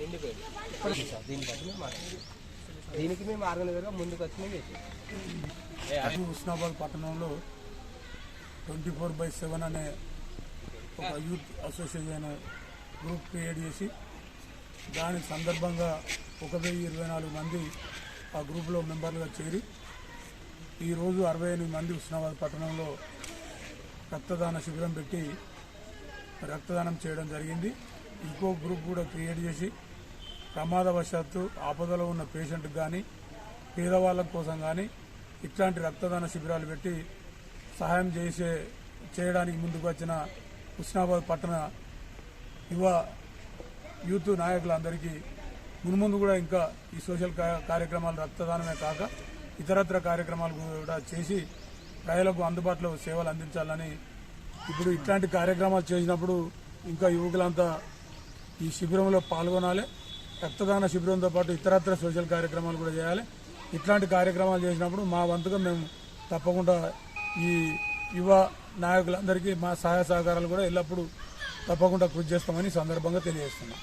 నిండిపోయింది ఇప్పుడు సార్ దీన్ని బట్టి మేము దీనికి మేము ఆర్గనైజర్గా ముందుకు వచ్చి మేము హుస్నాబాద్ పట్టణంలో ట్వంటీ ఫోర్ బై సెవెన్ అనే ఒక యూత్ అసోసియేషన్ గ్రూప్ క్రియేట్ చేసి దాని సందర్భంగా ఒక వెయ్యి ఇరవై నాలుగు మంది ఆ గ్రూప్లో మెంబర్లుగా చేరి ఈరోజు అరవై ఎనిమిది మంది హుస్నాబాద్ పట్టణంలో రక్తదాన శిబిరం పెట్టి రక్తదానం చేయడం జరిగింది. ఇంకో గ్రూప్ కూడా క్రియేట్ చేసి ప్రమాదవశాత్తు ఆపదలో ఉన్న పేషెంట్కి కానీ పేదవాళ్ళ కోసం కానీ ఇట్లాంటి రక్తదాన శిబిరాలు పెట్టి సహాయం చేసే చేయడానికి ముందుకు వచ్చిన హుస్నాబాద్ పట్టణ యువ యూత్ నాయకులందరికీ మున్ముందు కూడా ఇంకా ఈ సోషల్ కార్యక్రమాలు రక్తదానమే కాక ఇతరత్ర కార్యక్రమాలు కూడా చేసి ప్రజలకు అందుబాటులో సేవలు అందించాలని ఇప్పుడు ఇట్లాంటి కార్యక్రమాలు చేసినప్పుడు ఇంకా యువకులంతా ఈ శిబిరంలో పాల్గొనాలి. రక్తదాన శిబిరంతో పాటు ఇతరత్ర సోషల్ కార్యక్రమాలు కూడా చేయాలి. ఇట్లాంటి కార్యక్రమాలు చేసినప్పుడు మా వంతుగా మేము తప్పకుండా ఈ యువ నాయకులందరికీ మా సహాయ సహకారాలు కూడా ఎల్లప్పుడూ తప్పకుండా కృషి చేస్తామని సందర్భంగా తెలియజేస్తున్నాం.